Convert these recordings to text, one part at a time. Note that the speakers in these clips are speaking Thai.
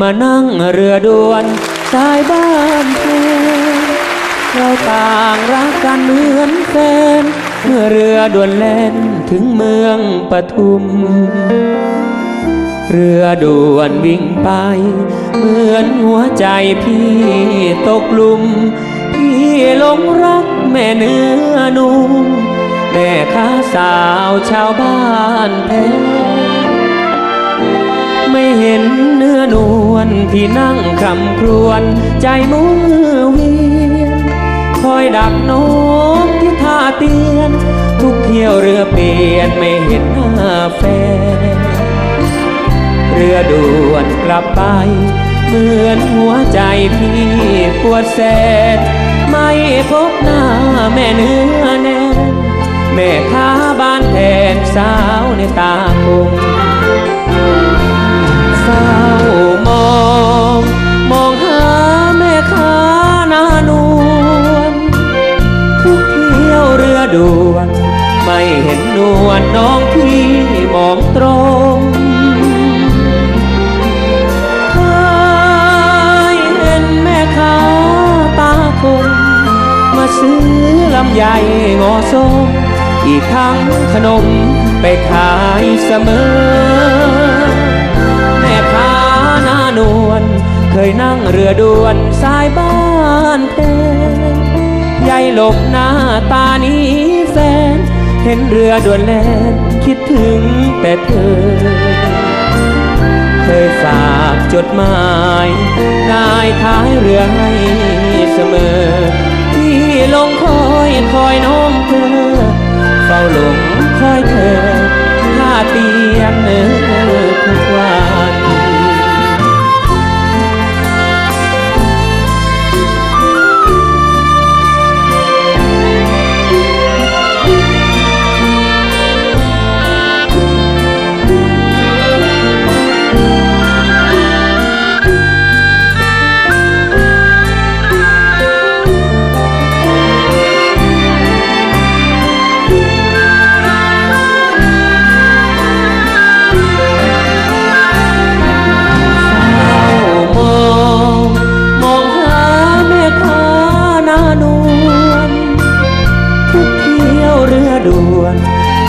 มานั่งเรือด่วนสายบ้านเพนเราต่างรักกันเหมือนแฟน เมื่อเรือด่วนแล่นถึงเมืองปทุม เรือด่วนวิ่งไป เหมือนหัวใจพี่ตกหลุม พี่หลงรักแม่เนื้อนุ่มแม่ค้าสาวชาวบ้านแพ้ ไม่เห็นเนื้อนวลที่นั่งคำครวญใจมือเวียน คอยดักนกที่ท่าเตียน ทุกเที่ยวเรือเปลี่ยนไม่เห็นหน้าแฟน เรือด่วนกลับไป เหมือนหัวใจพี่ปวดแสนไม่พบหน้าแม่เนื้อแน่นแม่ค้าบ้านแทนสาวในตาคง อง มองหาแม่ค้าหน้านวลทุกเที่ยวเรือด่วน ไม่เห็นนวลน้องพี่มองตรงเคยเห็นแม่ค้าตาคมมาซื้อลำไยงอส้มอีกทั้งขนมไปขายเสมอ น้านวลเคยนั่งเรือด่วนสายบ้านเพนยายหลบหน้าตานี้แฟน เห็นเรือด่วนแล่นคิดถึงแต่เธอ เคยฝากจดหมายนายท้ายเรือให้เสมอ ที่ลงคอยคอยน้องเธอ เฝ้าหลงคอยเธอท่าเตียงเนอทุกวัน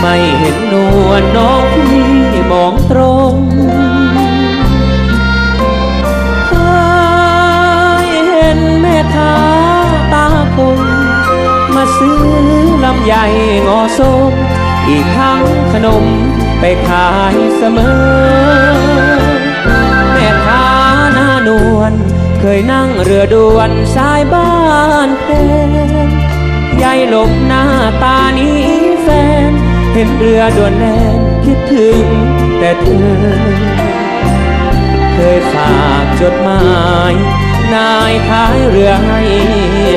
ไม่เห็นนวลน้องพี่มองตรงเคยเห็นแม่ค้าตาคมมาซื้อลำไยงอส้มอีกทั้งขนมไปขายเสมอ แม่ค้าหน้านวลเคยนั่งเรือด่วนสายบ้านเพนยายหลบหน้าตานี้แฟน เห็นเรือด่วนแล่นคิดถึงแต่เธอ เคยฝากจดหมาย นายท้ายเรือให้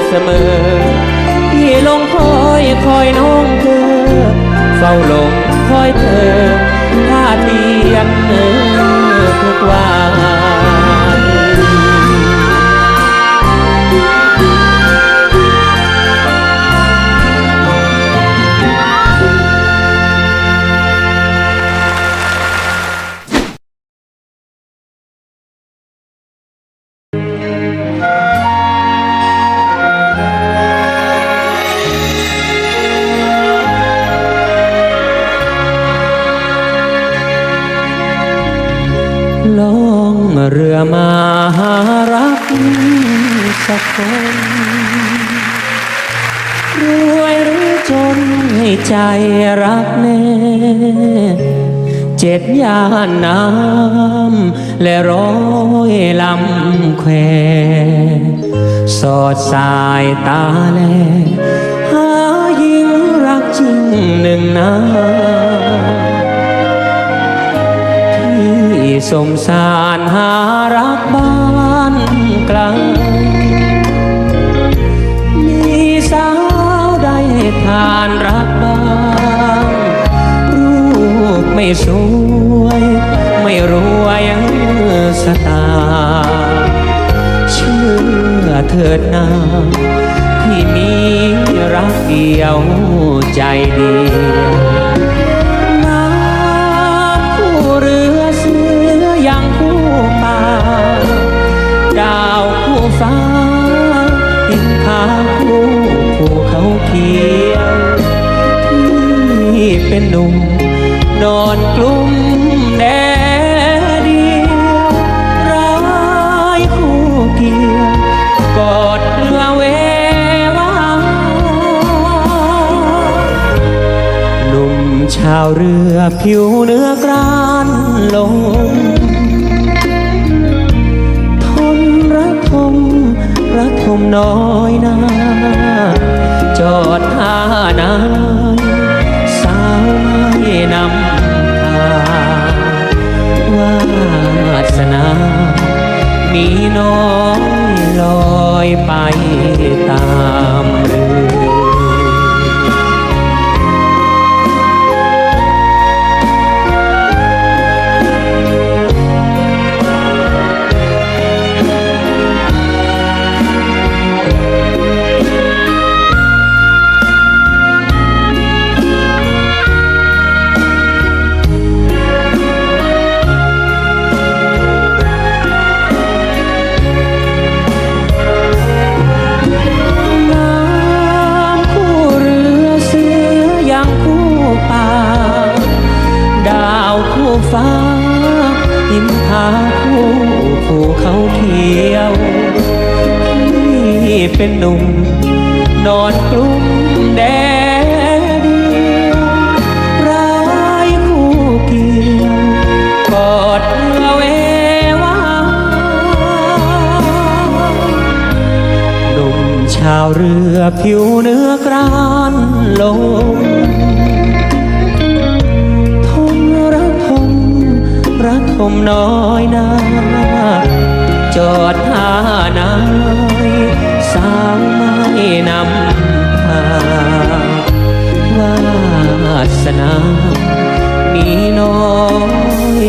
เสมอ ที่ลงคอยคอยน้องเธอ เฝ้าลงคอยเธอท่าเตียงเนอทุกวัน มาหารักสักคนรวยหรือจนให้ใจรักแน่เจ็ดย่านน้ำและร้อยลำแควสอดสายตาแลหายิงรักจริงหนึ่งนาที่ สมสารหารักบ้านกลมีสาวใดทานรักบ้างรูปไม่สวย ไม่รวยสตา เชื่อเถิดนาที่มีรักเดียวใจเดียว ฟ้าติดผาคู่ภูเขาเขียวที่เป็นหนุ่มนอนกลุ้มแดดเดียวร้ายคู่เกี่ยวกอดเรือเววาหนุ่มชาวเรือผิวเนื้อกรานลง น้อยนาจอดท่านายสาวไม่นำพาวาสนา มีน้อยลอยไป เป็นหนุ่ม นอนกลุ้มแดดเดียวร้ายคู่เกี่ยวกอดเรือเววาหนุ่มชาวเรือผิวเนื้อกรานลงทนระทมระทมน้อยนาจอดท่านา สาวไม่นำพาวาสนามีน้อย